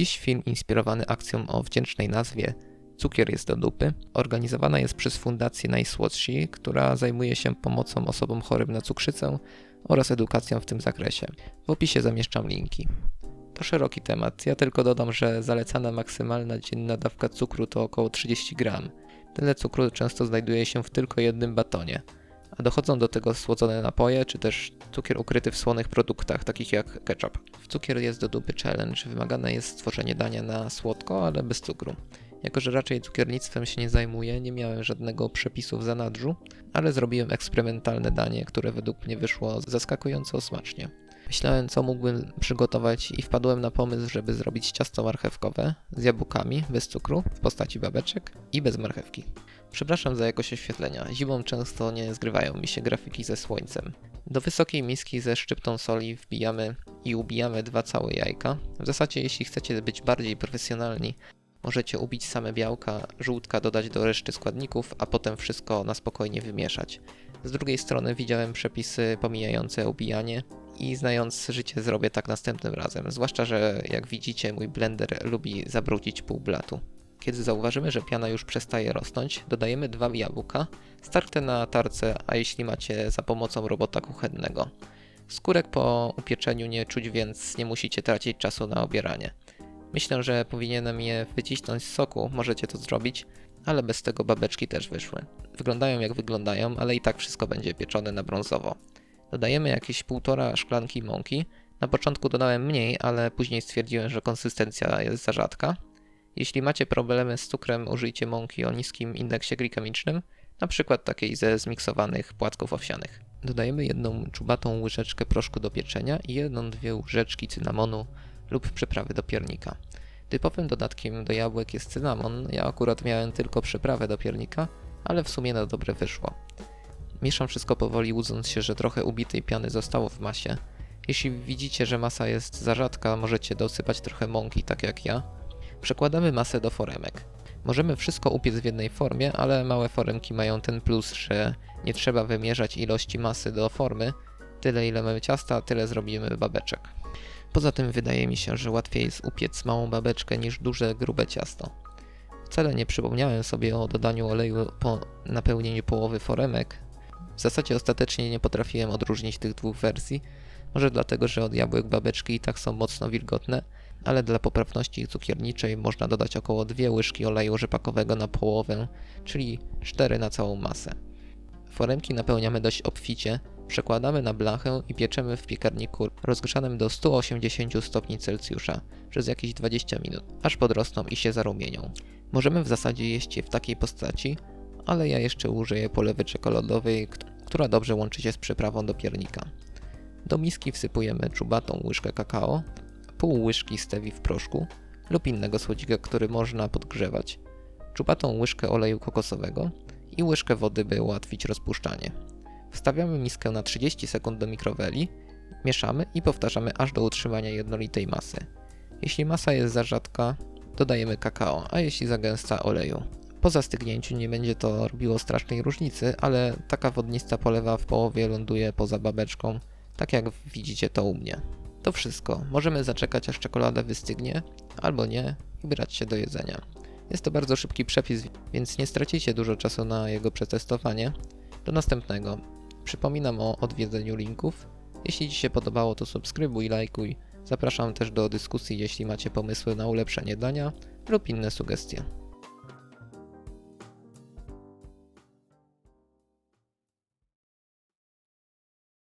Dziś film inspirowany akcją o wdzięcznej nazwie Cukier jest do dupy. Organizowana jest przez Fundację Najsłodsi, która zajmuje się pomocą osobom chorym na cukrzycę oraz edukacją w tym zakresie. W opisie zamieszczam linki. To szeroki temat. Ja tylko dodam, że zalecana maksymalna dzienna dawka cukru to około 30 gram. Tyle cukru często znajduje się w tylko jednym batonie. A dochodzą do tego słodzone napoje, czy też cukier ukryty w słonych produktach, takich jak ketchup. W cukier jest do dupy challenge. Wymagane jest stworzenie dania na słodko, ale bez cukru. Jako, że raczej cukiernictwem się nie zajmuję, nie miałem żadnego przepisu w zanadrzu, ale zrobiłem eksperymentalne danie, które według mnie wyszło zaskakująco smacznie. Myślałem, co mógłbym przygotować i wpadłem na pomysł, żeby zrobić ciasto marchewkowe z jabłkami, bez cukru, w postaci babeczek i bez marchewki. Przepraszam za jakość oświetlenia. Zimą często nie zgrywają mi się grafiki ze słońcem. Do wysokiej miski ze szczyptą soli wbijamy i ubijamy dwa całe jajka. W zasadzie jeśli chcecie być bardziej profesjonalni, możecie ubić same białka, żółtka dodać do reszty składników, a potem wszystko na spokojnie wymieszać. Z drugiej strony widziałem przepisy pomijające ubijanie i znając życie zrobię tak następnym razem. Zwłaszcza, że jak widzicie mój blender lubi zabrudzić pół blatu. Kiedy zauważymy, że piana już przestaje rosnąć, dodajemy dwa jabłka, starte na tarce, a jeśli macie za pomocą robota kuchennego. Skórek po upieczeniu nie czuć, więc nie musicie tracić czasu na obieranie. Myślę, że powinienem je wycisnąć z soku, możecie to zrobić, ale bez tego babeczki też wyszły. Wyglądają jak wyglądają, ale i tak wszystko będzie pieczone na brązowo. Dodajemy jakieś półtora szklanki mąki. Na początku dodałem mniej, ale później stwierdziłem, że konsystencja jest za rzadka. Jeśli macie problemy z cukrem, użyjcie mąki o niskim indeksie glikemicznym, przykład takiej ze zmiksowanych płatków owsianych. Dodajemy jedną czubatą łyżeczkę proszku do pieczenia i jedną dwie łyżeczki cynamonu lub przyprawy do piernika. Typowym dodatkiem do jabłek jest cynamon, ja akurat miałem tylko przyprawę do piernika, ale w sumie na dobre wyszło. Mieszam wszystko powoli, łudząc się, że trochę ubitej piany zostało w masie. Jeśli widzicie, że masa jest za rzadka, możecie dosypać trochę mąki, tak jak ja. Przekładamy masę do foremek. Możemy wszystko upiec w jednej formie, ale małe foremki mają ten plus, że nie trzeba wymierzać ilości masy do formy. Tyle ile mamy ciasta, tyle zrobimy babeczek. Poza tym wydaje mi się, że łatwiej jest upiec małą babeczkę niż duże, grube ciasto. Wcale nie przypomniałem sobie o dodaniu oleju po napełnieniu połowy foremek. W zasadzie ostatecznie nie potrafiłem odróżnić tych dwóch wersji. Może dlatego, że od jabłek babeczki i tak są mocno wilgotne, ale dla poprawności cukierniczej można dodać około 2 łyżki oleju rzepakowego na połowę, czyli 4 na całą masę. Foremki napełniamy dość obficie, przekładamy na blachę i pieczemy w piekarniku rozgrzanym do 180 stopni Celsjusza przez jakieś 20 minut, aż podrosną i się zarumienią. Możemy w zasadzie jeść je w takiej postaci, ale ja jeszcze użyję polewy czekoladowej, która dobrze łączy się z przyprawą do piernika. Do miski wsypujemy czubatą łyżkę kakao, pół łyżki stewi w proszku lub innego słodzika, który można podgrzewać, czubatą łyżkę oleju kokosowego i łyżkę wody, by ułatwić rozpuszczanie. Wstawiamy miskę na 30 sekund do mikroweli, mieszamy i powtarzamy aż do utrzymania jednolitej masy. Jeśli masa jest za rzadka, dodajemy kakao, a jeśli za gęsta oleju. Po zastygnięciu nie będzie to robiło strasznej różnicy, ale taka wodnista polewa w połowie ląduje poza babeczką, tak jak widzicie to u mnie. To wszystko. Możemy zaczekać aż czekolada wystygnie, albo nie i brać się do jedzenia. Jest to bardzo szybki przepis, więc nie stracicie dużo czasu na jego przetestowanie. Do następnego. Przypominam o odwiedzeniu linków. Jeśli Ci się podobało, to subskrybuj, lajkuj. Zapraszam też do dyskusji, jeśli macie pomysły na ulepszenie dania lub inne sugestie.